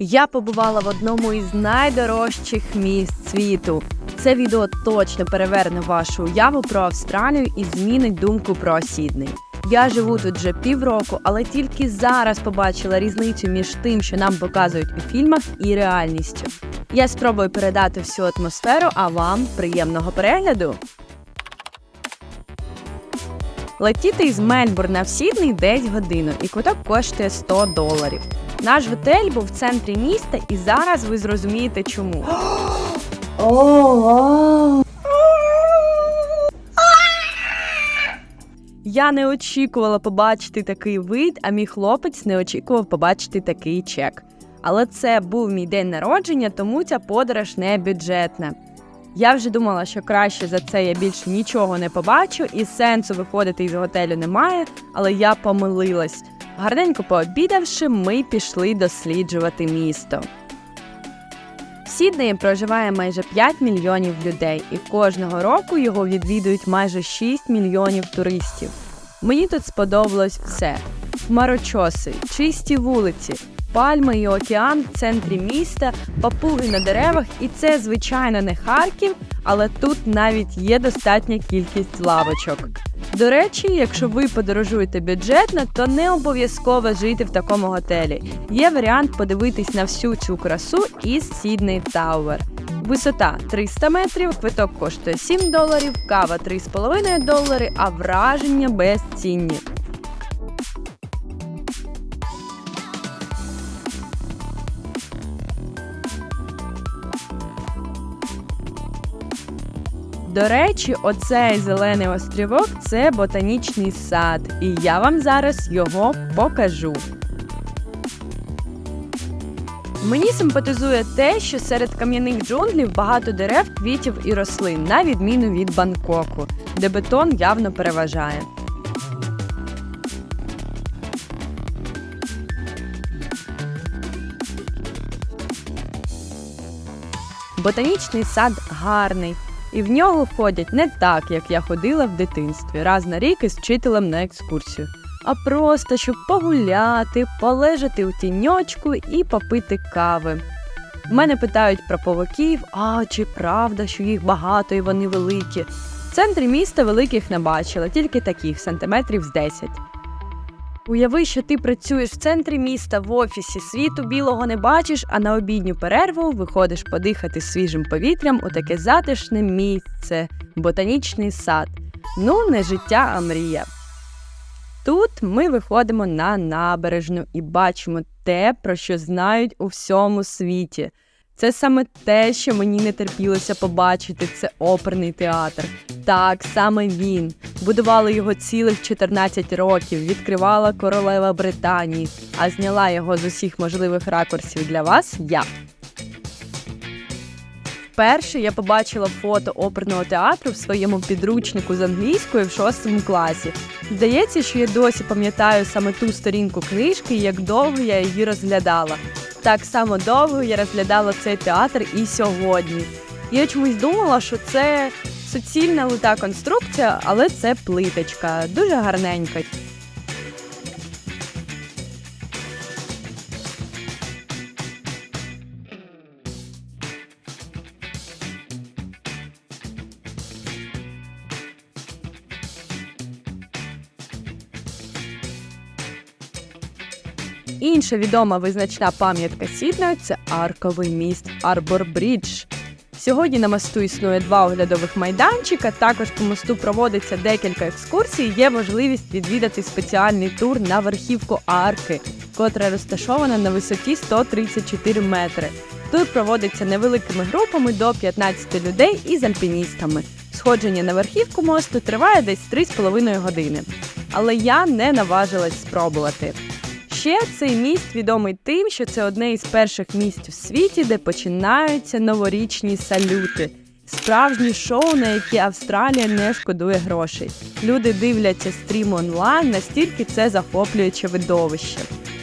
Я побувала в одному із найдорожчих міст світу. Це відео точно переверне вашу уяву про Австралію і змінить думку про Сідней. Я живу тут вже півроку, але тільки зараз побачила різницю між тим, що нам показують у фільмах, і реальністю. Я спробую передати всю атмосферу, а вам приємного перегляду. Летіти із Мельбурна в Сідней десь годину, і квиток коштує 100 доларів. Наш готель був в центрі міста, і зараз ви зрозумієте чому. Я не очікувала побачити такий вид, а мій хлопець не очікував побачити такий чек. Але це був мій день народження, тому ця подорож не бюджетна. Я вже думала, що краще за це я більше нічого не побачу, і сенсу виходити із готелю немає, але я помилилась. Гарненько пообідавши, ми пішли досліджувати місто. В Сіднеї проживає майже 5 мільйонів людей, і кожного року його відвідують майже 6 мільйонів туристів. Мені тут сподобалось все: хмарочоси, чисті вулиці, пальми і океан в центрі міста, папуги на деревах, і це, звичайно, не Харків, але тут навіть є достатня кількість лавочок. До речі, якщо ви подорожуєте бюджетно, то не обов'язково жити в такому готелі. Є варіант подивитись на всю цю красу із Сідней Тауер. Висота 300 метрів, квиток коштує 7 доларів, кава 3,5 долари, а враження безцінні. До речі, оцей зелений острівок це ботанічний сад, і я вам зараз його покажу. Мені симпатизує те, що серед кам'яних джунглів багато дерев, квітів і рослин, на відміну від Бангкоку, де бетон явно переважає. Ботанічний сад гарний, і в нього ходять не так, як я ходила в дитинстві, раз на рік із вчителем на екскурсію, а просто щоб погуляти, полежати у тіньочку і попити кави. В мене питають про павуків, а чи правда, що їх багато і вони великі. В центрі міста великих не бачила, тільки таких сантиметрів з 10. Уяви, що ти працюєш в центрі міста в офісі, світу білого не бачиш, а на обідню перерву виходиш подихати свіжим повітрям у таке затишне місце, ботанічний сад. Ну, не життя, а мрія. Тут ми виходимо на набережну і бачимо те, про що знають у всьому світі. Це саме те, що мені не терпілося побачити. Це оперний театр. Так, саме він. Будували його цілих 14 років, відкривала королева Британії, а зняла його з усіх можливих ракурсів для вас я. Вперше я побачила фото оперного театру в своєму підручнику з англійської в шостому класі. Здається, що я досі пам'ятаю саме ту сторінку книжки, як довго я її розглядала. Так само довго я розглядала цей театр і сьогодні. Я чомусь думала, що це суцільна лита конструкція, але це плиточка, дуже гарненька. Інша відома визначна пам'ятка Сіднею – це арковий міст Арбор Брідж. Сьогодні на мосту існує два оглядових майданчика. Також по мосту проводиться декілька екскурсій. Є можливість відвідати спеціальний тур на верхівку арки, котра розташована на висоті 134 метри. Тур проводиться невеликими групами до 15 людей із альпіністами. Сходження на верхівку мосту триває десь 3,5 години. Але я не наважилась спробувати. Ще цей міст відомий тим, що це одне із перших місць у світі, де починаються новорічні салюти. Справжні шоу, на які Австралія не шкодує грошей. Люди дивляться стрім онлайн, настільки це захоплююче видовище.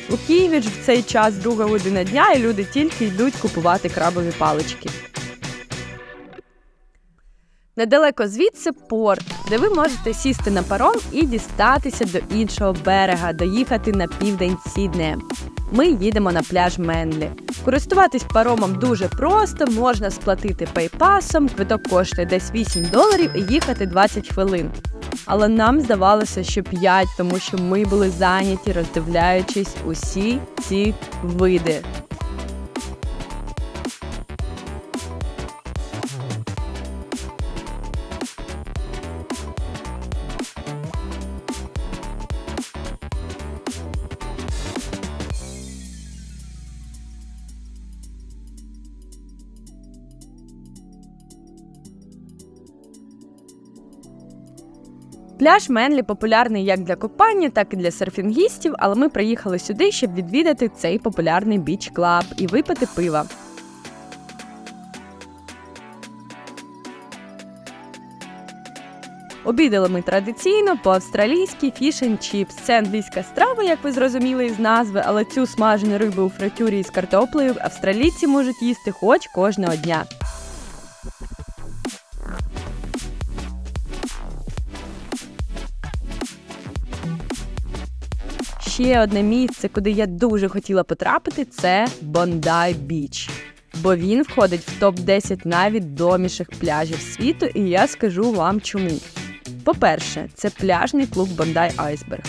У Києві ж в цей час друга година дня, і люди тільки йдуть купувати крабові палички. Недалеко звідси порт, де ви можете сісти на паром і дістатися до іншого берега, доїхати на південь Сіднея. Ми їдемо на пляж Менлі. Користуватись паромом дуже просто, можна сплатити пейпасом, квиток коштує десь 8 доларів і їхати 20 хвилин. Але нам здавалося, що 5, тому що ми були зайняті, роздивляючись усі ці види. Пляж Менлі популярний як для купання, так і для серфінгістів, але ми приїхали сюди, щоб відвідати цей популярний біч клаб і випити пива. Обідали ми традиційно по-австралійськи фіш and чіпс. Це англійська страва, як ви зрозуміли із назви, але цю смажену рибу у фритюрі з картоплею австралійці можуть їсти хоч кожного дня. Ще одне місце, куди я дуже хотіла потрапити, це Бондай Біч. Бо він входить в топ-10 найвідоміших пляжів світу, і я скажу вам чому. По-перше, це пляжний клуб Бондай Айсберг.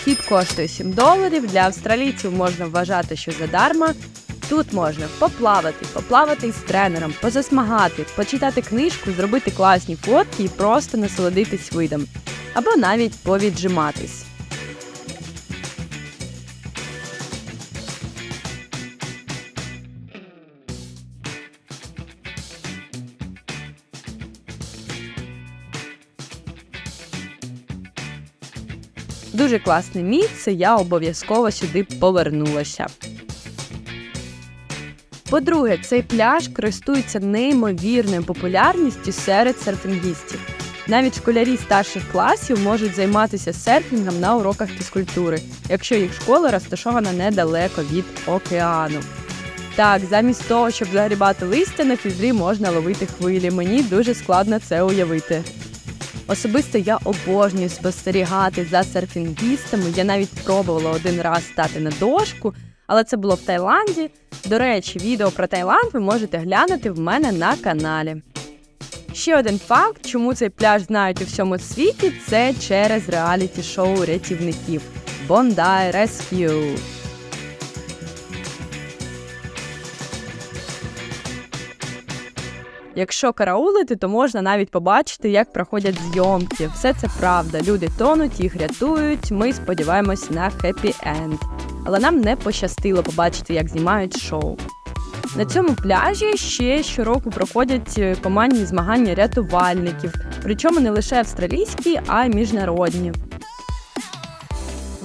Вхід коштує 7 доларів. Для австралійців можна вважати, що задарма. Тут можна поплавати, поплавати із тренером, позасмагати, почитати книжку, зробити класні фотки і просто насолодитись видом. Або навіть повіджиматись. Дуже класне місце, я обов'язково сюди повернулася. По-друге, цей пляж користується неймовірною популярністю серед серфінгістів. Навіть школярі старших класів можуть займатися серфінгом на уроках фізкультури, якщо їх школа розташована недалеко від океану. Так, замість того, щоб загрібати листя на фізрі, можна ловити хвилі. Мені дуже складно це уявити. Особисто я обожнюю спостерігати за серфінгістами. Я навіть пробувала один раз стати на дошку, але це було в Таїланді. До речі, відео про Таїланд ви можете глянути в мене на каналі. Ще один факт, чому цей пляж знають у всьому світі, це через реаліті-шоу рятівників Bondi Rescue. Якщо караулити, то можна навіть побачити, як проходять зйомки. Все це правда. Люди тонуть, їх рятують. Ми сподіваємось на хеппі енд. Але нам не пощастило побачити, як знімають шоу. На цьому пляжі ще щороку проходять е, командні змагання рятувальників, причому не лише австралійські, а й міжнародні.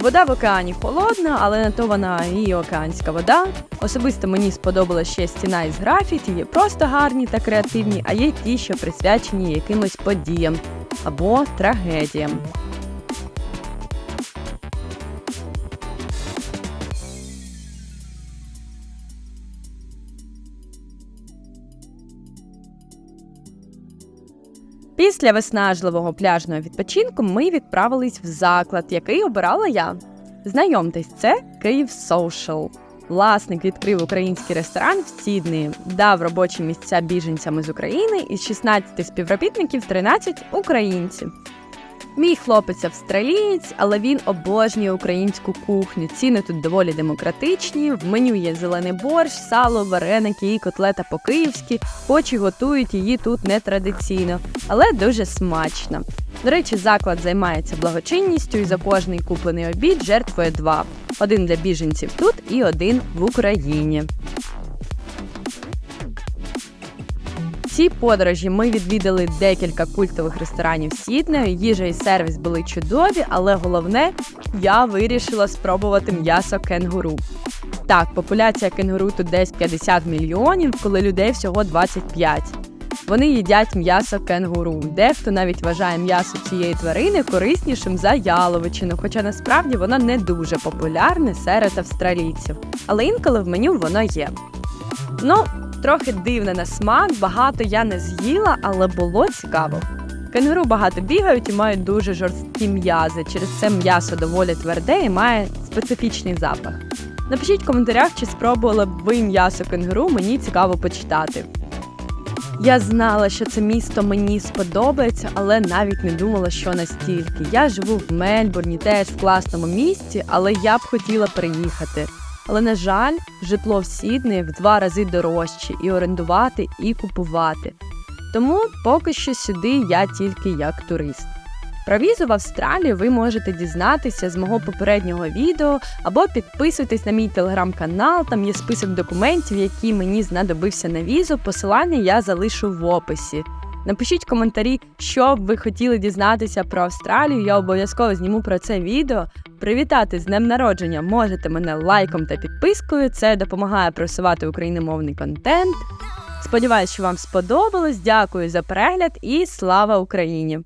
Вода в океані холодна, але на то вона і океанська вода. Особисто мені сподобалася ще стіна із графіті, є просто гарні та креативні, а є ті, що присвячені якимось подіям або трагедіям. Після виснажливого пляжного відпочинку ми відправились в заклад, який обирала я. Знайомтесь, це Київ Social. Власник відкрив український ресторан в Сіднеї, дав робочі місця біженцям з України із 16 співробітників 13 українців. Мій хлопець австралієць, але він обожнює українську кухню. Ціни тут доволі демократичні. В меню є зелений борщ, сало, вареники і котлета по-київськи, хоч і готують її тут нетрадиційно, але дуже смачно. До речі, заклад займається благочинністю і за кожний куплений обід жертвує два: один для біженців тут і один в Україні. Цій подорожі ми відвідали декілька культових ресторанів Сіднею. Їжа і сервіс були чудові, але головне, я вирішила спробувати м'ясо кенгуру. Так, популяція кенгуру тут десь 50 мільйонів, коли людей всього 25. Вони їдять м'ясо кенгуру. Дехто навіть вважає м'ясо цієї тварини кориснішим за яловичину, хоча насправді воно не дуже популярне серед австралійців. Але інколи в меню воно є. Ну, трохи дивне на смак, багато я не з'їла, але було цікаво. Кенгуру багато бігають і мають дуже жорсткі м'язи. Через це м'ясо доволі тверде і має специфічний запах. Напишіть в коментарях, чи спробували б ви м'ясо кенгуру, мені цікаво почитати. Я знала, що це місто мені сподобається, але навіть не думала, що настільки. Я живу в Мельбурні, теж в класному місті, але я б хотіла приїхати. Але на жаль, житло в Сіднеї в два рази дорожче і орендувати, і купувати. Тому поки що сюди я тільки як турист. Про візу в Австралію ви можете дізнатися з мого попереднього відео або підписуйтесь на мій телеграм-канал. Там є список документів, які мені знадобився на візу. Посилання я залишу в описі. Напишіть коментарі, що б ви хотіли дізнатися про Австралію. Я обов'язково зніму про це відео. Привітати з днем народження можете мене лайком та підпискою. Це допомагає просувати україномовний контент. Сподіваюсь, що вам сподобалось. Дякую за перегляд і слава Україні!